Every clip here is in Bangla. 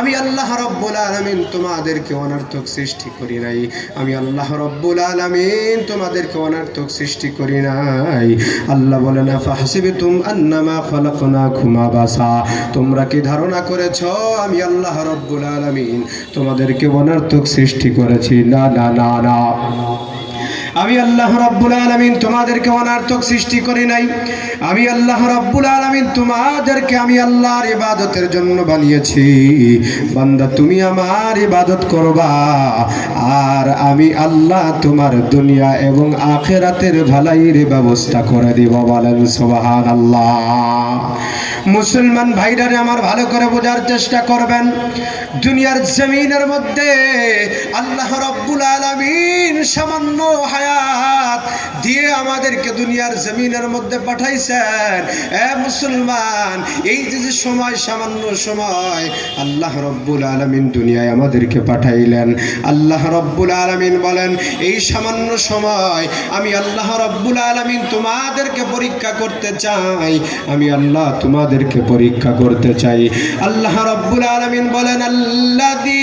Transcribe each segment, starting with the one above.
আমি আল্লাহ রব্বুল আলমিন তোমাদেরকে অনার্থক সৃষ্টি করি নাই। আমি আল্লাহ রব্বুল আলমিন তোমাদেরকে অনার্থক সৃষ্টি করি নাই। আল্লাহ বলে না ফাহসিবে তুম আন্নামা খলাকনা খুমা বাসা তোমরা কি ধারণা করেছ? আমি আল্লাহ রব্বুল আলমিন তোমাদেরকে অনার্থক সৃষ্টি করেছি। না না না না। আমি আল্লাহ রব্বুল আলমিন তোমাদেরকে অনার্থক সৃষ্টি করি নাই। আমি আল্লাহ রব্বুল আলমিন তোমাদেরকে আমি আল্লাহর ইবাদতের জন্য বানিয়েছি। বান্দা, তুমি আমার ইবাদত করবা, আর আমি আল্লাহ তোমার দুনিয়া এবং আখেরাতের ভালাইয়ের ব্যবস্থা করে দিব বলেন সোবাহান আল্লাহ মুসলমান ভাইরারে আমার ভালো করে বোঝার চেষ্টা করবেন। দুনিয়ার জমিনের মধ্যে আল্লাহ রব্বুল আলমিন সামান্য হায়াত দিয়ে আমাদেরকে দুনিয়ার জমিনের মধ্যে পাঠাইছেন। এ মুসলমান, এই যে যে সময়, সামান্য সময়, আল্লাহ রব্বুল আলমিন দুনিয়ায় আমাদেরকে পাঠাইলেন। আল্লাহ রব্বুল আলমিন বলেন, এই সামান্য সময় আমি আল্লাহ রব্বুল আলমিন তোমাদেরকে পরীক্ষা করতে চাই। আমি আল্লাহ তোমাদেরকে পরীক্ষা করতে চাই। আল্লাহ রব্বুল আলমিন বলেন আল্লাদি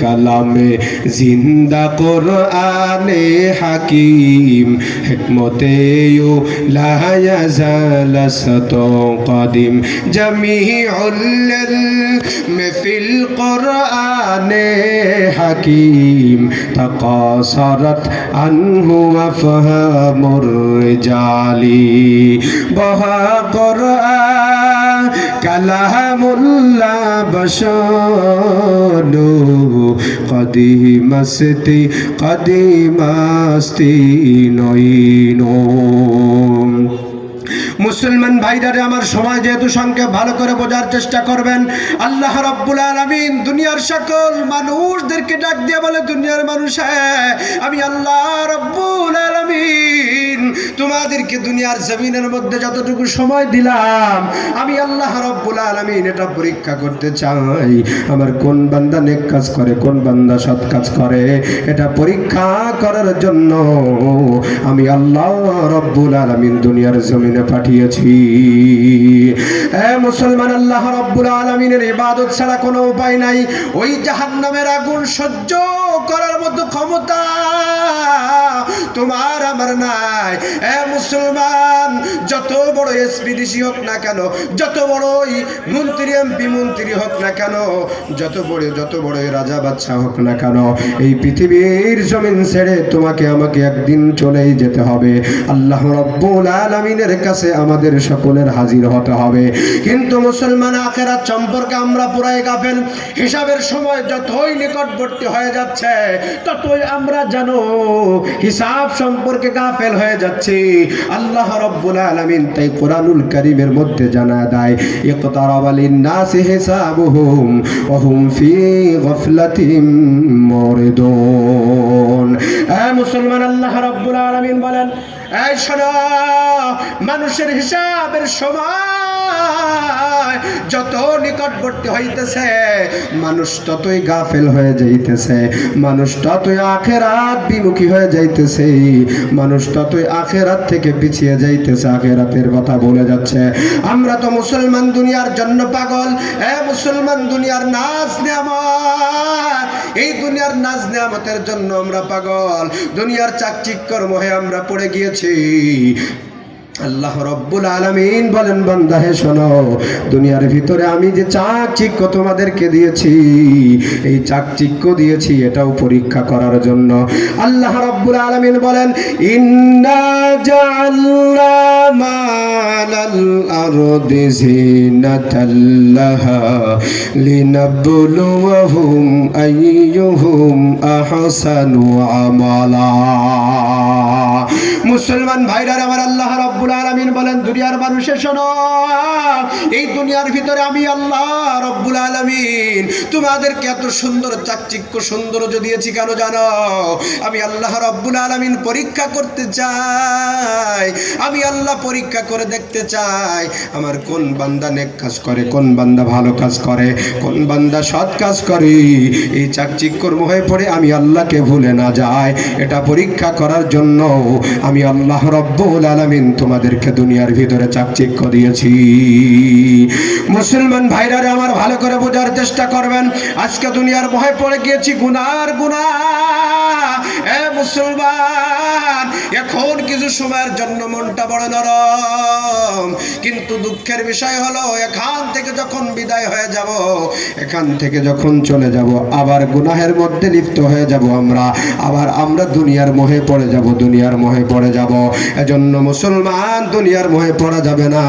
কালামে জিন্দা কর আনে হাকিম হেকমতে কাদিম। জমি মেফিল কর আনে হাকিম, তকসরত আনহু আফহ মুর জালি বহা কর আ কালামুল্লাহ বসানো কদিমাস্তি নইন। মুসলমান ভাইদারে আমার সময় যেহেতু সংখ্যা ভালো করে বোঝার চেষ্টা করবেন। আল্লাহ রব্বুল আলমিন দুনিয়ার সকল মানুষদেরকে ডাক দিয়ে বলে, দুনিয়ার মানুষ, আমি আল্লাহ রব্বুল আলমিন তোমাদেরকে দুনিয়ার জমিনের মধ্যে যতটুকু সময় দিলাম, আমি আল্লাহ রব্বুল আলমিন এটা পরীক্ষা করতে চাই। আমার কোন বান্দা নেক কাজ করে, কোন বান্দা সৎ কাজ করে, এটা পরীক্ষা করার জন্য আমি আল্লাহ রব্বুল আলমিন দুনিয়ার জমিনে পাঠিয়েছি। মুসলমান, আল্লাহ রব্বুল আলমিনের ইবাদত ছাড়া কোনো উপায় নাই। ওই জাহান্নামের আগুন সহ্য করার মতো ক্ষমতা তোমার আমার নাই। মুসলমান, যত বড় এসপিডিসি হোক না কেন, যত বড়ই মন্ত্রী, এমপি মন্ত্রী হোক না কেন, যত বড় যত বড় রাজা বাচ্চা হোক না কেন, এই পৃথিবীর জমিন ছেড়ে তোমাকে, আমাকে একদিন চলেই যেতে হবে। আল্লাহ রব্বুল আলমিনের কাছে আমাদের সকলের হাজির হতে হবে। কিন্তু মুসলমান আখেরাত সম্পর্কে আমরা পুরাই গাফেল। হিসাবের সময় যতই নিকটবর্তী হয়ে যাচ্ছে, ততই আমরা জানো হিসাব সম্পর্কে গাফেল হয়ে যাচ্ছি। আল্লাহ রব্বুল আলামিন তাই কোরআনুল কারীমের মধ্যে জানা দেয়, ইকতারাবা লিন-নাসি হিসাবুহুম ওয়া হুম ফি গাফলাতিন মুরিদুন। এ মুসলমান, আল্লাহ রব্বুল আলামিন বলেন, এই শোনো, মানুষের হিসাবের সময় যত নিকটবর্তী হইতেছে, মানুষ ততই গাফেল হয়ে যাইতেছে। মানুষ ততই আখেরাত বিমুখী হয়ে যাইতেছে। মানুষ ততই আখেরাত থেকে পিছিয়ে যাইতেছে আখেরাতের কথা বলে যাচ্ছে। আমরা তো মুসলমান দুনিয়ার জন্য পাগল। এ মুসলমান দুনিয়ার নাচ এই দুনিয়ার নাচ নেয়ামতের জন্য আমরা পাগল। দুনিয়ার চাকচিক্কর মোহে আমরা পড়ে গিয়েছি। আল্লাহ রব্বুল আলমিন বলেন, বান্দা হে শোনো, দুনিয়ার ভিতরে আমি যে চাকচিক্য তোমাদেরকে দিয়েছি, এই চাকচিক্য দিয়েছি, এটাও পরীক্ষা করার জন্য। আল্লাহ রব্বুল আলমিন বলেন, ইন্না আমালা। মুসলমান ভাইরার আমার আল্লাহ রব্বুল আলামিন বলেন, দুনিয়ার মানুষের শোনো, এই দুনিয়ার ভিতরে আমি আল্লাহ রব্বুল আলামিন। তোমাদেরকে এত সুন্দর চাকচিক্য, সৌন্দর্য দিয়েছি কেন জানো? আমি আল্লাহ রব্বুল আলামিন পরীক্ষা করতে চাই। আমি আল্লাহ পরীক্ষা করে দেখতে চাই, আমার কোন বান্দা নেক কাজ করে, কোন বান্দা ভালো কাজ করে, কোন বান্দা সৎ কাজ করে। এই চাকচিক্যর মোহে পড়ে আমি আল্লাহকে ভুলে না যায় এটা পরীক্ষা করার জন্য আমি আল্লাহ রব্বুল আলামিন তোমাদেরকে দুনিয়ার ভিতরে চাকচিক্য দিয়েছি। মুসলমান ভাইরারে আমার ভালো করে বোঝার চেষ্টা করবেন। আজকে দুনিয়ার ভয় পড়ে গিয়েছি, গুনার গুনা এ মুসলমান! এখন কিছু সময়ের জন্য মনটা বড় নরম। কিন্তু দুঃখের বিষয় হলো, এখান থেকে যখন বিদায় হয়ে যাব, এখান থেকে যখন চলে যাব, আবার গুনাহের মধ্যে লিপ্ত হয়ে যাব আমরা। আবার আমরা দুনিয়ার মোহে পড়ে যাব, দুনিয়ার মোহে পড়ে যাব। এজন্য মুসলমান দুনিয়ার মোহে পড়া যাবে না।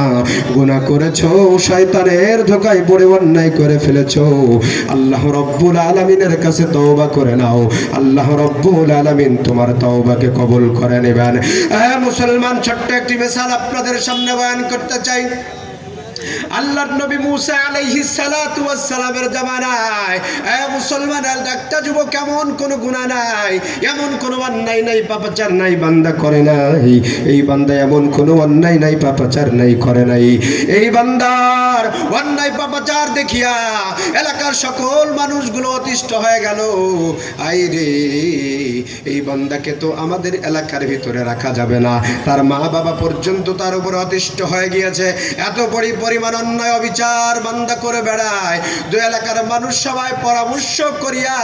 গুনাহ করেছ, শয়তানের ধোকায় পড়ে অন্যায় করে ফেলেছো। আল্লাহ রব্বুল আলামিনের কাছে তওবা করে নাও। আল্লাহ রব্বুল আলামিন তোমার তওবাকে কবুল করে নেবেন। এ মুসলমান। ছোট্ট একটি মেশাল আপনাদের সামনে বয়ান করতে চাই। আল্লাহর নবী মুসা আলাইহিস সালাতু ওয়াস সালামের জামানায়, এ মুসলমান, আর একটা যুবক এমন কোন গুনাহ নাই, এমন কোন অন্যায় নাই, পাপাচার নাই, বান্দা করে নাই। এই বান্দা এমন কোন অন্যায় নাই, পাপাচার নাই, করে নাই। এই বান্দার অন্যায়, পাপাচার দেখিয়া এলাকার সকল মানুষগুলো অতিষ্ঠ হয়ে গেল। আই রে, এই বান্দাকে তো আমাদের এলাকার ভিতরে রাখা যাবে না। তার মা বাবা পর্যন্ত তার উপর অতিষ্ঠ হয়ে গিয়েছে। এত পরি পরিমাণ অন্যায়, অবিচার বান্দা করে বেড়ায়। দু এলাকার মানুষ সবাই পরামর্শ করিয়া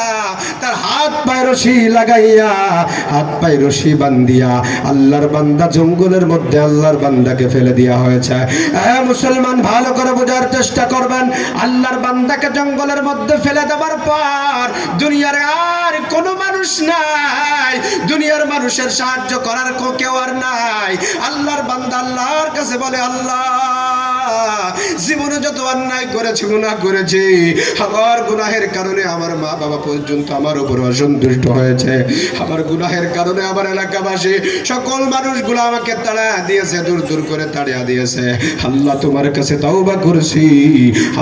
তার হাত পায়ে রশি লাগাইয়া, হাত পায়ে রশি বান্দিয়া আল্লাহর বান্দা জঙ্গলের মধ্যে আল্লাহর বান্দাকে ফেলে দেওয়া হয়েছে। এ মুসলমান, ভালো করে বোঝার চেষ্টা করবেন। আল্লাহর বান্দাকে জঙ্গলের মধ্যে ফেলে দেওয়ার পর দুনিয়ার আর কোনো মানুষ নাই। দুনিয়ার মানুষের সাহায্য করার কেউ আর নাই। আল্লাহর বান্দা আল্লাহর কাছে বলে, আল্লাহ জীবনে যত অন্যায় করেছি, গুনাহ করেছি, আমার গুনাহের কারণে আমার মা বাবা পর্যন্ত আমার উপর অসন্তুষ্ট হয়েছে। আমার গুনাহের কারণে আমার এলাকাবাসী, সকল মানুষগুলো আমাকে তাড়া দিয়েছে, দূর দূর করে তাড়িয়া দিয়েছে। আল্লাহ তোমার কাছে তওবা করেছি,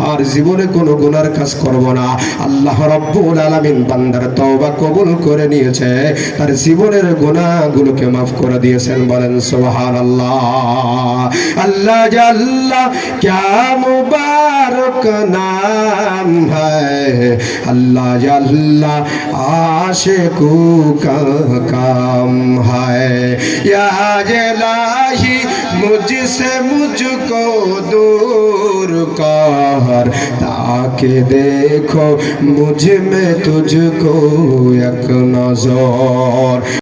আর জীবনে কোনো গুনার কাজ করব না। আল্লাহ রব্বুল আলামিন বান্দার তওবা কবুল করে নিয়েছে, তার জীবনের গুনাহগুলোকে মাফ করে দিয়েছেন, বলেন সুবহানাল্লাহ। আল্লাহ জাল্লা क्या मुबारक नाम है? अल्लाह अल्लाह, आशिकू का काम है। या जलाही, मुझसे मुझको दूर कर, ताकि देखो मुझमें तुझको एक नज़र।